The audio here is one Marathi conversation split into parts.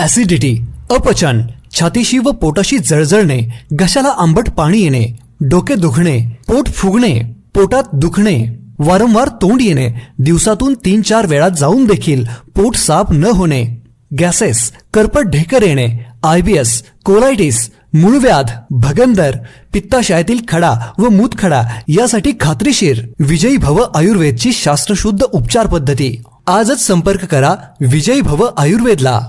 ऍसिडिटी अपचन छातीशी व पोटाशी जळजळणे घशाला आंबट पाणी येणे डोके दुखणे पोट फुगणे पोटात दुखणे वारंवार तोंड येणे दिवसातून तीन चार वेळा जाऊन देखील पोट साफ न होणे गॅसेस करपट ढेकर येणे आयबीएस कोलायटिस मूळव्याध भगंदर पित्ताशयातील खडा व मूतखडा यासाठी खात्रीशीर विजयी भव आयुर्वेदची शास्त्रशुद्ध उपचार पद्धती. आजच संपर्क करा विजयी भव आयुर्वेदला.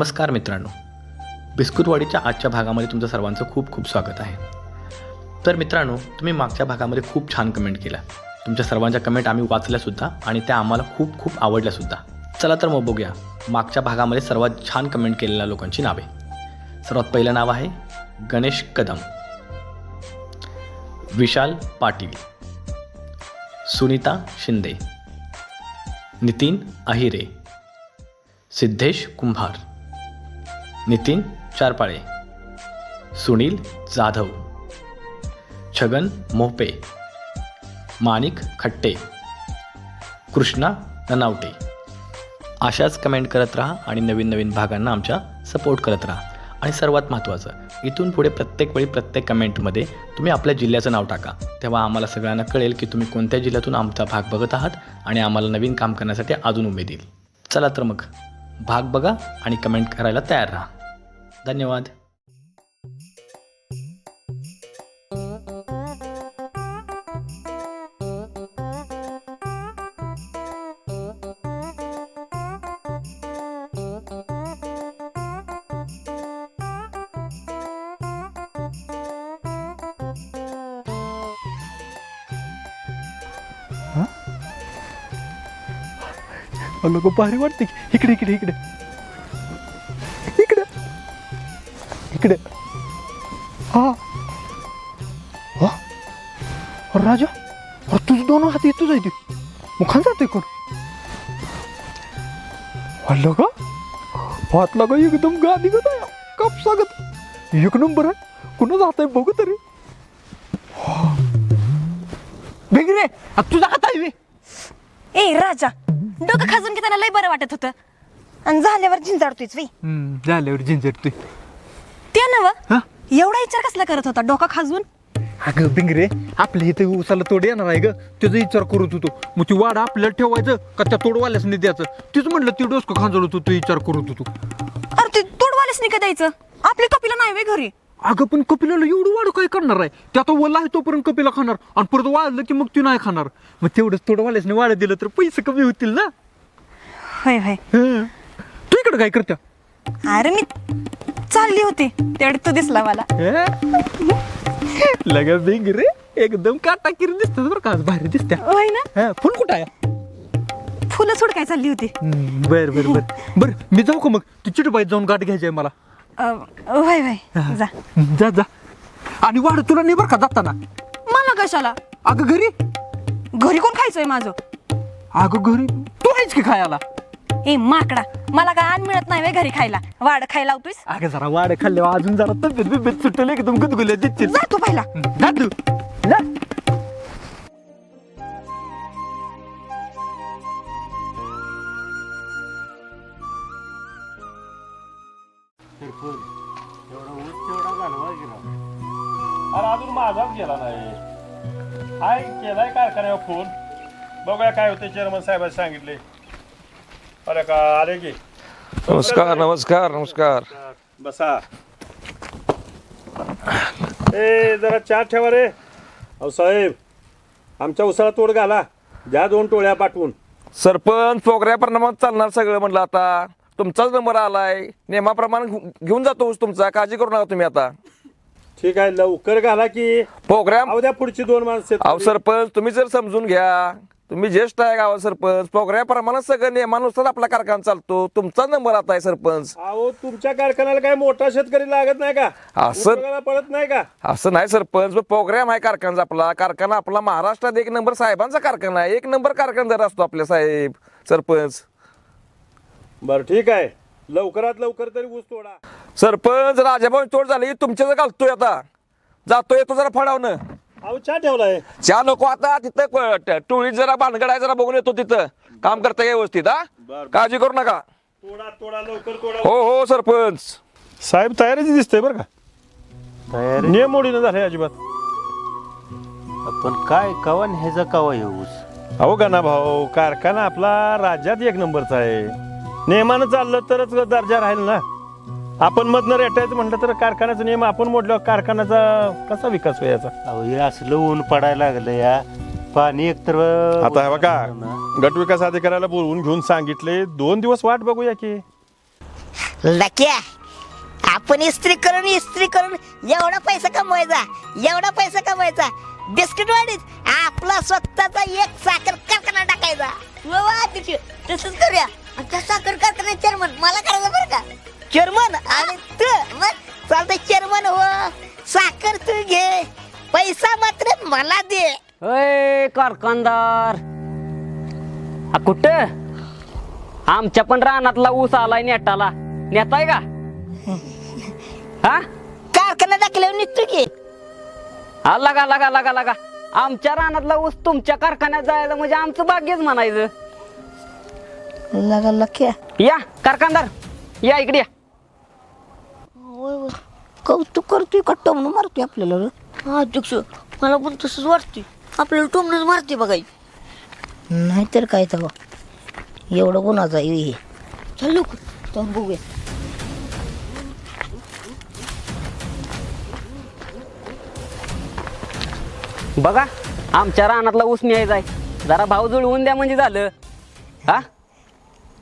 नमस्कार मित्रांनो. बिस्कुटवाडीच्या आजच्या भागामध्ये तुमचं सर्वांचं खूप खूप स्वागत आहे. तर मित्रांनो तुम्ही मागच्या भागामध्ये खूप छान कमेंट केल्या तुमच्या सर्वांच्या कमेंट आम्ही वाचल्यासुद्धा आणि त्या आम्हाला खूप खूप आवडल्यासुद्धा चला तर मग बघूया मागच्या भागामध्ये सर्वात छान कमेंट केलेल्या लोकांची नावे. सर्वात पहिलं नाव आहे गणेश कदम. विशाल पाटील. सुनीता शिंदे. नितीन अहिरे. सिद्धेश कुंभार. नितीन चारपाळे सुनील जाधव छगन मोपे माणिक खट्टे कृष्णा ननावटे. अशाच कमेंट करत राहा आणि नवीन नवीन भागांना आमच्या सपोर्ट करत राहा. आणि सर्वात महत्त्वाचं इथून पुढे प्रत्येक वेळी प्रत्येक कमेंटमध्ये तुम्ही आपल्या जिल्ह्याचं नाव टाका. तेव्हा आम्हाला सगळ्यांना कळेल की तुम्ही कोणत्या जिल्ह्यातून आमचा भाग बघत आहात आणि आम्हाला नवीन काम करण्यासाठी अजून उमेद येईल. चला तर मग. भाग बघा आणि कमेंट करायला तयार राहा. धन्यवाद. नको भारी वाटते की. इकडे इकडे इकडे. इकडे. इकडे. हा. हा? अरे राजा अरे तुझं दोन हात येतोच आहे ते. मुखान जाते कोण? वाटलं का वाटलं का एकदम गादी गत आहे कप सांगत. एक नंबर आहे. कुणा जात आहे बघू तरी. भिंगरे तुझा हात आहे ए राजा. डोकं खाजून घेताना लय बरं वाटत होतं. आणि झाल्यावर झिंजाडतोयच वी हम्म, झाल्यावर झिंजरतोय ते नव हा? एवढा विचार कसला करत होता डोका खाजून अगं पिंगरे आपल्या इथं उसाला तोड येणार आहे ग. त्याचा विचार करत होतो. मग ती वाडा आपल्याला ठेवायचं का त्या तोडवाल्याच नाही द्यायचं? तीच म्हणलं ती डोसकं खांजळत होतो विचार करत होतो. अरे ते तोडवालेच नाही का द्यायचं? आपल्या कपिला नाही वे घरी. अगं पण कपिलाला एवढं वाढ काय करणार आहे? ते आता वल्ला आहे तोपर्यंत कपिला खाणार आणि परत वाढलं की मग ती नाही खाणार. मग तेवढंच तोडवाल्याच नाही वाढ दिलं तर पैसे कमी होतील ना? होय होय. हं. तू इकडं काय करत्या? अरे मी चालली होती. तेवढ तू दिसला मला. लगा बिंगरे एकदम काटाकिरी दिसतात बरं का आज भारी दिसत्या. होय ना? हं, फुल कुठं आहे? फुलं सोडकाय चालली होती. हं, बर बर बर. बर मी जाऊ का मग? ती चिटबाईत जाऊन गाठ घ्यायची आहे मला. अ, होय होय जा. जा जा. आणि वाढ तुला नाही बरं का जाताना? मला कशाला? अगं घरी? घरी कोण खायचंय माझं? अगं घरी? तू आहेस की खायला? ए माकडा. मला काय आण मिळत नाही वे घरी खायला. वाड खायला लावतोयस? अगं जरा वाढ खाल्ल्यावर अजून जरा तब्येत बिब्येत सुटेल एकदम गुदगुल्या देतील जा तू पहिला. जा तू. जा अरे अजून माझाच गेला नाही. हाय केलाय कारखान्यावर फोन. बघूया काय होते चेअरमन साहेबांनी सांगितले. अरे का आले की. नमस्कार नमस्कार नमस्कार. बसा. ए जरा चहा ठेवा रे. अहो साहेब आमच्या उसाला तोड घाला. द्या दोन टोळ्या पाठवून. सरपंच प्रोग्राम चालणार सगळं म्हणलं आता. तुमचाच नंबर आलाय. नियमाप्रमाणे घेऊ- घेऊन जातो ऊस तुमचा. काळजी करू नका तुम्ही आता. ठीक आहे लवकर घाला की. प्रोग्राम अहो द्या पुढची दोन माणसं अहो सरपंच तुम्ही जर समजून घ्या. तुम्ही ज्येष्ठ आहे गावात सरपंच. प्रोग्राम प्रमाणे सगळं नियमानुसार आपला कारखाना चालतो. तुमचा नंबर आता आहे सरपंच. अहो तुमच्या कारखान्याला काय मोठा शेतकरी लागत नाही का? असं- उपयोगाला पडत नाही का? असं नाही सरपंच. प्रोग्राम आहे कारखानाचा आपला. कारखाना आपला महाराष्ट्रात एक नंबर साहेबांचा कारखाना आहे. एक नंबर कारखानदार असतो आपल्या साहेब सरपंच. बरं ठीक आहे. लवकरात लवकर तरी ऊस तोडा. सरपंच राजाभाऊ तोड झाली. तुमच्या घालतोय आता. जातोय येतो जरा फडावणं अहो चहा ठेवलाय. च्या नको आता. तिथं क- ट- टोळीत जरा भानगड आहे जरा बघून येतो तिथं. काम करता व्यवस्थित हा? बरं. काळजी करू नका. तोडा तोडा लवकर तोडा. हो हो सरपंच. साहेब तयारीच दिसतंय बरं का? तयारी? नियम मोडीनं झाले अजिबात. पण काय कवा ह्याचा कवा येऊस अहो गाना भाऊ कारखाना आपला राज्यात एक नंबरचा आहे. नियमानं चाललं तरच दर्जा राहील ना? आपण मधनं रेटायचं म्हटलं तर कारखान्याचा नियम आपण मोडल्यावर कारखान्याचा कसा विकास व्हायचा अहो हे असलं ऊन पडायला लागलं या. पाणी एकतर आता हे बघा गट विकास अधिकाऱ्याला बोलवून घेऊन सांगितले दोन दिवस वाट बघूया की. लक्या आपण इस्त्री करून इस्त्री करून एवढा पैसा कमवायचा एवढा पैसा कमवायचा. बिस्किट वाढीत आपला स्वतःचा एक साखर कारखाना टाकायचा. वा वा, तिची. तसंच करूया. आणि त्या साखर कारखाना चेअरमन मला करायचं बरं का? चेअरमन आणि तू. मग? चालतंय चेअरमन हो. साखर तू घे. पैसा मात्र मला दे. कारखानदार. आ कुठं? आमच्या पण रानातला ऊस आलाय नेटाला. नेताय का? हा? कारखाना टाकल्यावर निघतो की. हा लगा लगा लगा लगा. आमच्या रानातला ऊस तुमच्या कारखान्यात जायला म्हणजे आमचं भाग्यच म्हणायचं. लगा लक्या या कारखानदार या इकडे या. कौतुक करतोय का टोमणं मारतोय आपल्याला रे? हा अध्यक्ष मला पण तसंच वाटते आपल्याला टोमनच मारते बघाई. नाहीतर काय तवा? एवढं कोणाचा हे? चल जाऊन बघूया. बघा आमच्या रानातला ऊस न्यायचा आहे. जरा भाव जुळवून द्या म्हणजे झालं. हा?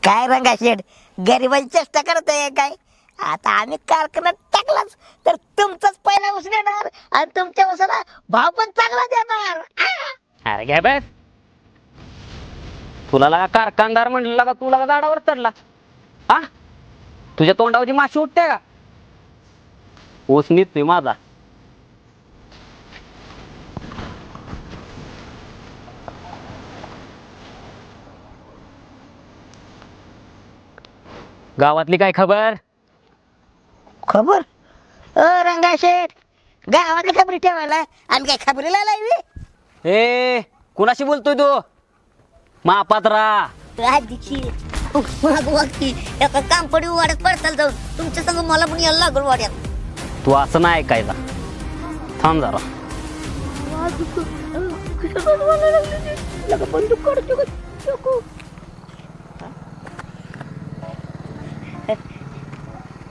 काय रंगा शेड? गरिबाची चेष्टा करत आहे काय? आता आम्ही कारखान्यात टाकलाच तर तुमचाच पहिला ऊस देणार आणि तुमच्या ऊसाला भाव पण चांगला देणार. अरे घ्या बस. तुला लागा कारखानदार म्हणलं का तुला झाडावर चढला? हा तुझ्या तोंडावरची माशी उठते का? ऊस निघतोय माझा. गावातली काय खबर? खबर? अ रंगा शेठ गावातली खबरी ठेवायला. आम्ही काय खबरीला लावी ए कुणाशी बोलतोय तू? महापात्रा आधीची मग वक्ती एका कामपडी वाड्यात पडताल जाऊन तुमच्या संग मला पण यायला लागल वाड्यात. तू असं नाही ऐकायचा थांब जरा. बंदूक काढतो का नको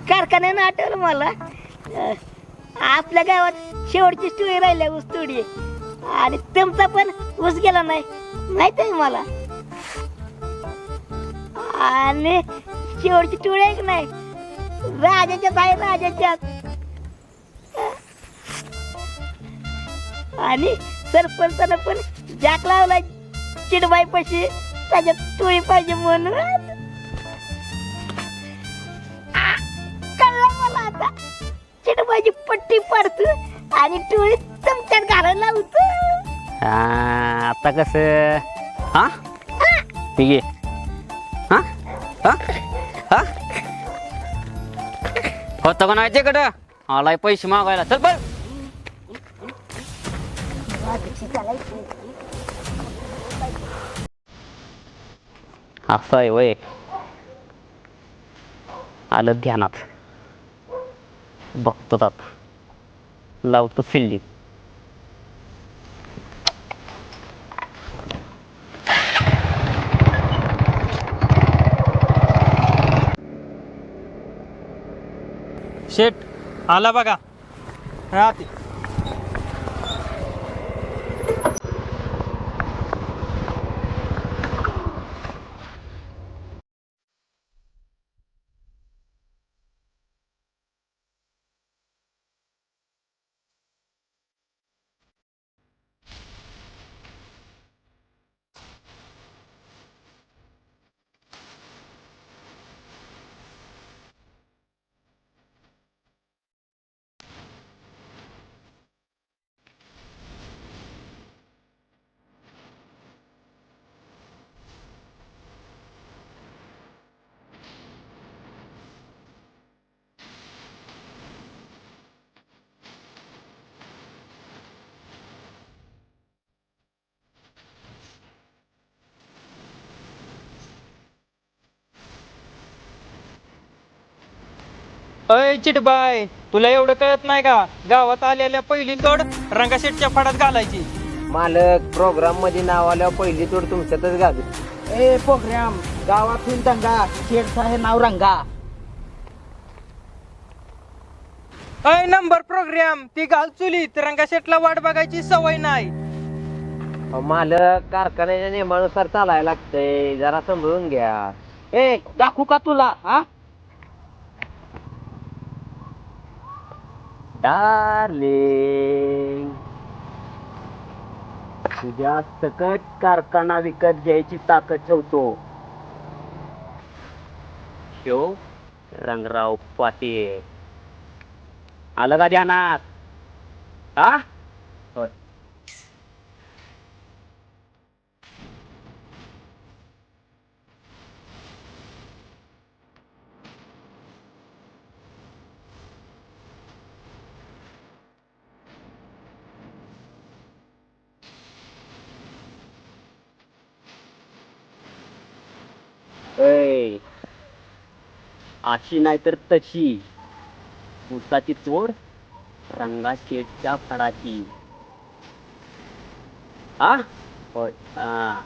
कारखान्यानं आठवलं मला. अं, आपल्या गावात शेवटची स्टोरी राहिल्या ऊस तोडी आणि तुमचा पण ऊस गेला नाही माहीत आहे मला. आणि शेवटची टोळी आहे की नाही? राजाच्याच आहे राजाच्याच. आणि सरपंचानं पण जाक लावला चिडबाई पशी त्याच्यात टोळी पाहिजे म्हणून. आता चिडबाईची पट्टी पाडतो आणि टोळी घालायला लावतो. हा, आता कस? हा? ठीक आहे. हा? हा? हा? होतं का नाही तिकडं? आलाय पैसे मागायला. चल पण असं आहे वय. आलं ध्यानात. बघतो आता लावतो फिल्डिंग शेट आला बघा राहते अय चिटबाय तुला एवढं कळत नाही का? गावात आलेल्या पहिली तोड रंगाशेटच्या फडात घालायची. मालक प्रोग्राममध्ये नाव आल्यावर पहिली तोड तुमच्यातच घालू. ए प्रोग्राम गावातून दंगा शेठचा हे नाव रंगा. अय नंबर प्रोग्राम ती घाल चुलीत रंगाशेटला वाट बघायची सवय नाही. मालक कारखान्याच्या नियमानुसार चालायला लागतंय जरा समजून घ्या. ए दाखवू का तुला हा? डार्लिंग तुझ्या सकट कारखाना विकत घ्यायची ताकद ठेवतो. शिव रंगराव पाटील. आलं का ध्यानात? हा होय ऐ अशी नाही तर तशी. उसाची चोड रंगा शेटच्या फळाची हा होय हा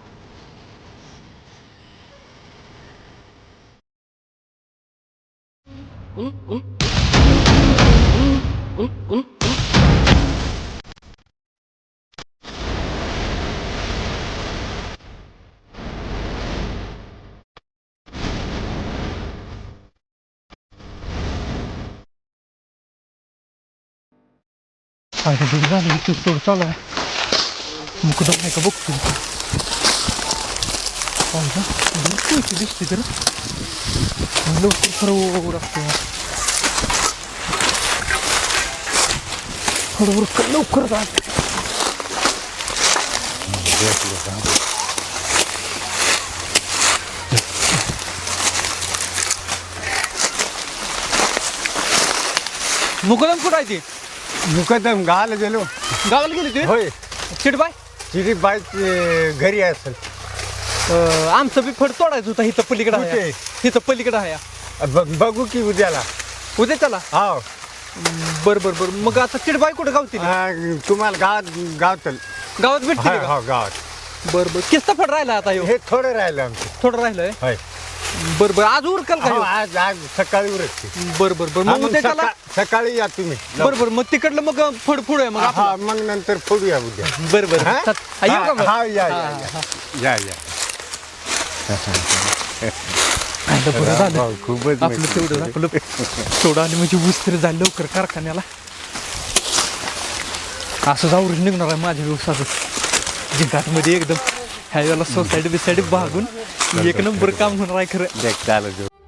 फायदा दूर झालं इथे तोड चालू आहे मुकदम आहे का बघतो पाहिजे पैसे दिसते तर लवकर खरं लागतो हळूहळू लवकर जा मुकदम कुठं आहे ते मुकदम गावाला गेलो. गावाला गेली ती होय. चिटबाय तिची बाई घरी असेल. अं, आमचं बी फड तोडायचं होतं इथं पलीकडे आहे. कुठे? इथं पलीकडे आहे. बघ- बघू की उद्याला. उद्या चला? हो बर बर बर. मग आता चिडबाई कुठं गावतील? हा, तुम्हाला गावात गावतल. गावात भेटतील का? हो गावात. बर बर. किस्ता फड राहिला आता ह्यो? हे थोडं राहिलं आमचं. थोडं राहिलंय? होय. बर बर आज उरकल का हो? आज आज सकाळी उरकते बर बर बर हा, मग मग उद्या चला सका- सकाळी या तुम्ही बर बर मग तिकडलं मग फड फुड आहे मग हा. मग नंतर फोडूया उद्या बर बर हा? चल. हा, येऊ का मग? हा या या हा, या. हा. या या आलं बरं झालं हो, खूपच आपलं. तेवढं आपलं तेवढं आणि म्हणजे ऊस तरी झालं लवकर कारखान्याला असंच आवरून निघणार आहे माझ्या व्यवसायाचं जिंकाटमध्ये एकदम ह्या वेळेला सोसायटी बिसायटी भागून एक नंबर काम होणार आहे खरं. देख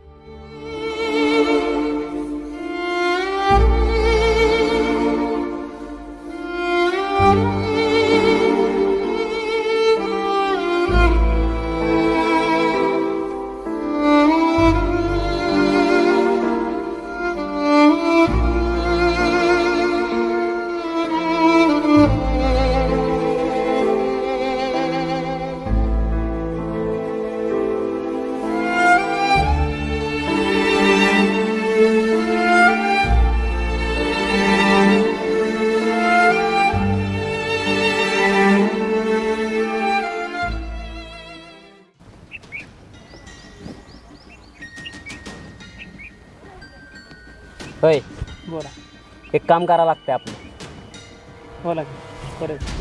काम करावं लागतं आपलं. हो लागेल. बरोबर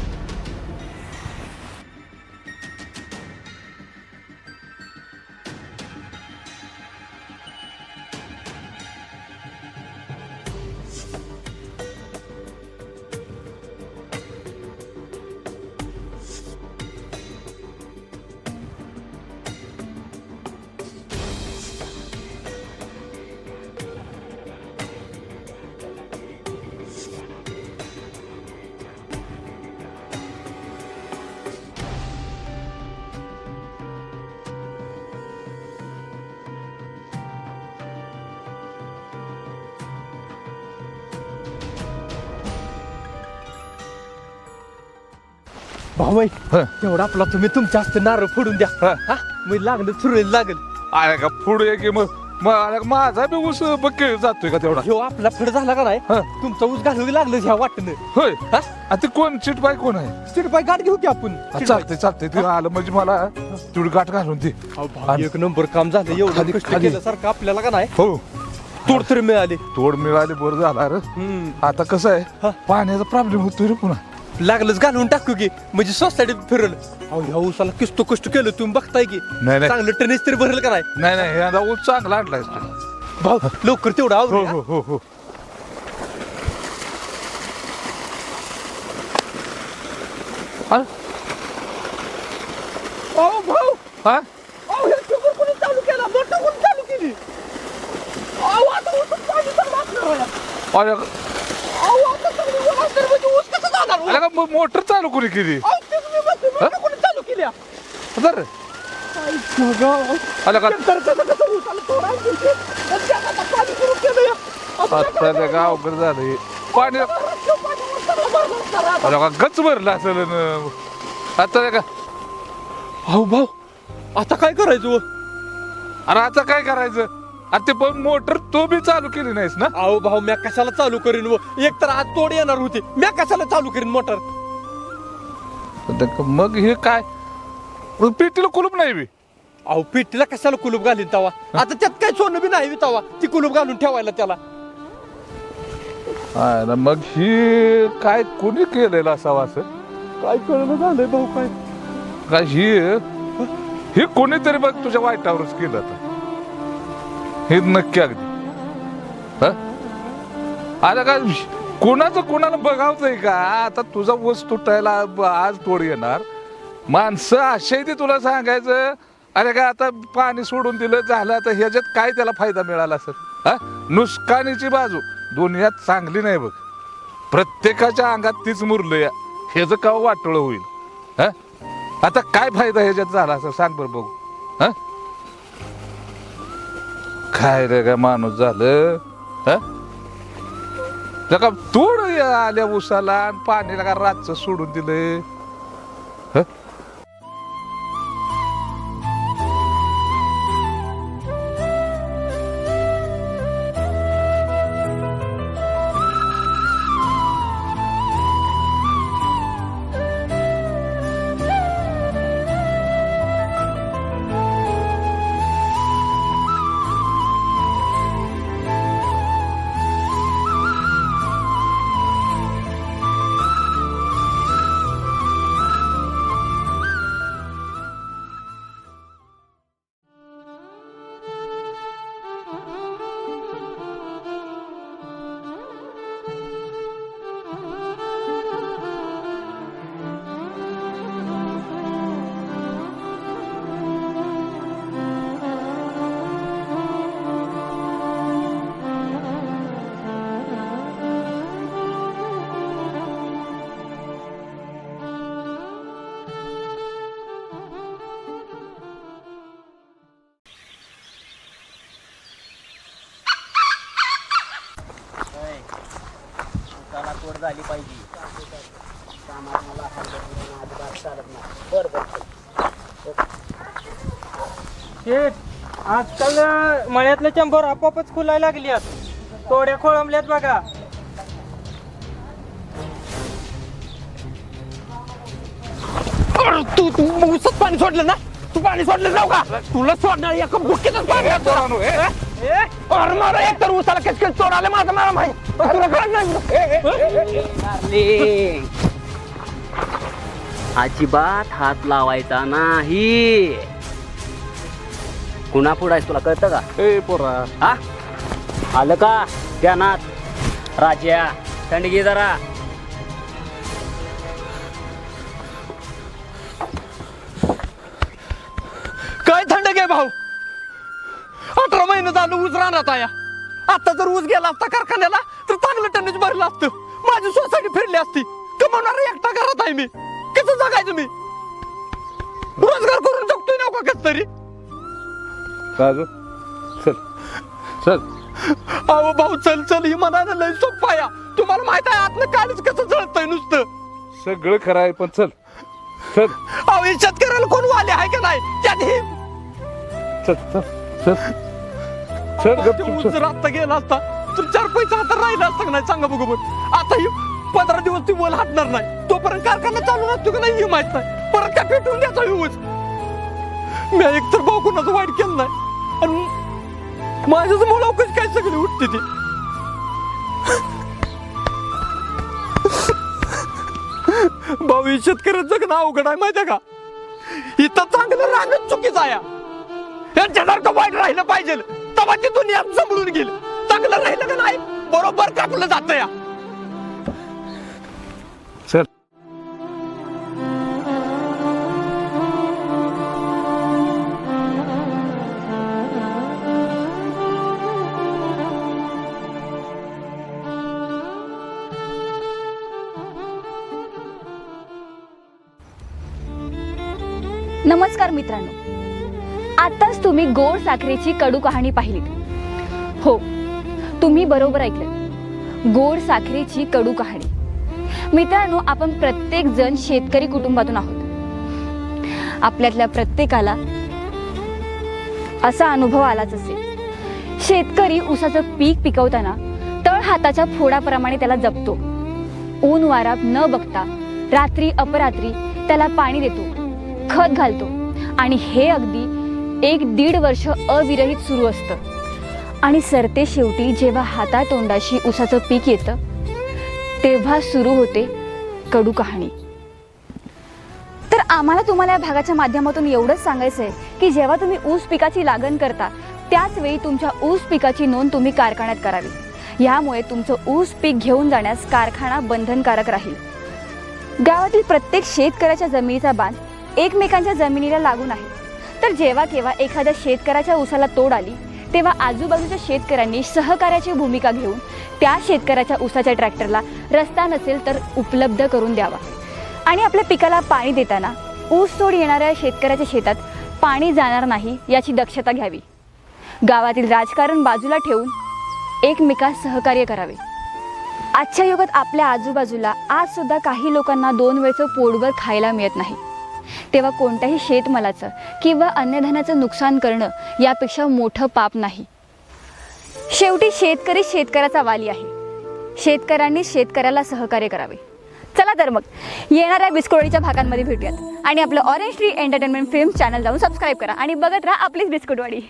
भाऊ बाई तेवढा आपला तुम्ही तुमच्या हस्ते नारळ फोडून द्या. हा. मी लागलं सुरू लागेल. आहे का? पुढे की मग? मा- माझा बी ऊस बघ की जातोय का तेवढा? ह्यो आपला फड झाला का नाही? हा. तुमचा ऊस घालू लागलं ह्या वाटणं. होय. हा? आ ते कोण? चिटबाई कोण आहे? चिडपाय गाठ घेऊ की आपण? चालतंय चालतंय. ते आलं म्हणजे मला तेवढी गाठ घालून दे. अहो, भाऊ, एक नंबर काम झालं. एवढं खाली- कष्ट खाली. केल्यासारखं आपल्याला का नाही? हो. तोड तरी मिळाली. तोड मिळाली बरं झाला. रे हम्म. आता कसं आहे? पाण्याचा प्रॉब्लेम होतोय रे पुन्हा. लागलंच घालून टाकू की. म्हणजे सोसायटीत फिरल. अहो ह्या ऊसाला किस्तो कष्ट केलं तुम्ही बघताय की. नाही, नाही. चांगलं टेनिस तरी भरेल का नाही? नाही नाही यंदा ऊस चांगला आणलायस तू. भाऊ लवकर तेवढं हो आवडूया हो हो हो. अरे, अहो भाऊ. हा? अहो हे शुगर कोणी चालू केला? मोठं कोणी चालू केली? अहो आता ऊसात पाणी चालू असणार आहे. अरे. अहो आता म्हणजे ऊस अरे का मो- मोटर चालू कोणी केली? कोणी चालू केल्या. तर अरे का? आता पाणी सुरू केलं या. आता आता ते गाव अवघड झालं हे. पाणी का? गच भरलं असेल न. आता का? अहो भाऊ आता काय करायचं? हो? अरे आता काय करायचं? अरे ते पण मोटर तो बी चालू केली नाहीस ना? अहो भाऊ म्या कशाला चालू करीन व? एक तर आज तोड येणार होती. म्या कशाला चालू करीन मोटर? मग हे काय? मग पेटीला कुलूप नाही बी? अहो पेटीला कशाला कुलूप घालीन तवा? आता त्यात काय सोनं बी नाही तवा? ती कुलूप घालून ठेवायला त्याला. मग ही काय कोणी केलेलं असावं असं? काय कळलं झालंय भाऊ काय? का ही? हे कोणीतरी बघ तुझ्या वाईटावरच केलं आता. हे नक्की अगदी. आता काय कोणाचं कोणाला बघावतंय का? आता तुझा ऊस तुटायला आज तोड येणार. माणसं असे ते तुला सांगायचं अरे काय आता पाणी सोडून दिलं झालं आता ह्याच्यात काय त्याला फायदा मिळाला असेल? हा? नुकसानीची बाजू. दुनियात चांगली नाही बघ. प्रत्येकाच्या अंगात तीच मुरलं या. ह्याचं का वाटोळं होईल? हा? आता काय फायदा ह्याच्यात झाला असं सांग बरं बघू. हा? काय रे का माणूस झालं? हा? का तोड आल्या उसाला आणि पाणीला का रातचं सोडून दिलं आजकाल मळ्यातले चंबर आपोआपच खुलायला लागली आहेत तोड्या खोळंबल्यात बघा. अरे तू तू ऊसात पाणी सोडलं ना? तू पाणी सोडलं जाऊ का तुला सोडणार एका बुक्कीतच पाणी मला एक तर ऊसाला कस कस चोराले माझं मला माहिती अजिबात हात लावायचा नाही. कुणा पुढे तुला कळतं का? ए पोरा. हा? आलं का? ध्यानात राजा थंड घे जरा. काय थंड घे भाऊ? अठरा महिने झालं ऊस राहणार आया. आता जर ऊस गेला असता कारखान्याला तर चांगलं टनेज भरलं असतं. माझी सोसायटी फिरली असती. कमावणार एकटा घरात आहे मी. कसं जगायचं मी? रोजगार करून जगतोय ना कस तरी. राजू चल. चल. अहो भाऊ चल चल. ही म्हणायला लय सोपा या तुम्हाला माहीत आहे आतलं काळीच कसं जळतंय नुसतं. सगळं खरं आहे पण चल. चल. अहो हे शेतकऱ्याला कोण वाले आहे का नाही? त्यात हे चल चल. चल. चल गेला असता. तर चार पैसे हातात राहिला असता का नाही? सांगा बघू बरं. आता ही पंधरा दिवस ती वल हटणार नाही. तोपर्यंत कारखाना चालू नसतो की नाही हे माहीत नाही. परत काय पेटवून द्यायचा हे मी एकतर भाऊ कोणाचं वाईट केलं नाही. आणि माझ्याच मुळे काय सगळी उठते ती? भाऊ शेतकरी शेतकऱ्याचं जगणं अवघड आहे माहितीये का? इथं चांगलं राहणं चुकीचं आहे. यांच्यासारखं वाईट राहिलं पाहिजे. तेव्हा ती दुनिया समजून गेली. चांगलं राहिलं का नाही. बरोबर कापलं जातं या. चल नमस्कार मित्रांनो. आताच तुम्ही गोड साखरेची कडू कहाणी पाहिलीत. हो तुम्ही बरोबर ऐकलं. गोड साखरेची कडू कहाणी. मित्रांनो आपण प्रत्येक जण शेतकरी कुटुंबातून आहोत. आपल्यातल्या प्रत्येकाला असा अनुभव आलाच असेल. शेतकरी ऊसाचं पीक पिकवताना तळ हाताच्या फोडाप्रमाणे त्याला जपतो. ऊन वारा न बघता रात्री अपरात्री त्याला पाणी देतो खत घालतो आणि हे अगदी एक दीड वर्ष अविरहित सुरू असतं. आणि सरते शेवटी जेव्हा हातातोंडाशी उसाचं पीक येतं तेव्हा सुरू होते कडू कहाणी. तर आम्हाला तुम्हाला या भागाच्या माध्यमातून एवढंच सांगायचं आहे की जेव्हा तुम्ही ऊस पिकाची लागण करता त्याच वेळी तुमच्या ऊस पिकाची नोंद तुम्ही कारखान्यात करावी. यामुळे तुमचं ऊस पीक घेऊन जाण्यास कारखाना बंधनकारक राहील. गावातील प्रत्येक शेतकऱ्याच्या जमिनीचा बांध एकमेकांच्या जमिनीला लागून आहे. तर जेव्हा केव्हा एखाद्या शेतकऱ्याच्या ऊसाला तोड आली तेव्हा आजूबाजूच्या शेतकऱ्यांनी सहकार्याची भूमिका घेऊन त्या शेतकऱ्याच्या ऊसाच्या ट्रॅक्टरला रस्ता नसेल तर उपलब्ध करून द्यावा. आणि आपल्या पिकाला पाणी देताना ऊस तोड येणाऱ्या शेतकऱ्याच्या शेतात पाणी जाणार नाही याची दक्षता घ्यावी. गावातील राजकारण बाजूला ठेवून एकमेकास सहकार्य करावे. आजच्या युगात आपल्या आजूबाजूला आजसुद्धा काही लोकांना दोन वेळचं पोटभर खायला मिळत नाही. तेव्हा कोणत्याही शेतमालाचं किंवा अन्नधान्याचं नुकसान करणं यापेक्षा मोठं पाप नाही. शेवटी शेतकरी शेतकऱ्याचा वाली आहे. शेतकऱ्यांनी शेतकऱ्याला सहकार्य करावे. चला तर मग येणाऱ्या बिस्कुटवाडीच्या भागांमध्ये भेटूयात. आणि आपलं orange tree entertainment film channel जाऊन सबस्क्राईब करा आणि बघत राहा आपलीच बिस्कुटवाडी.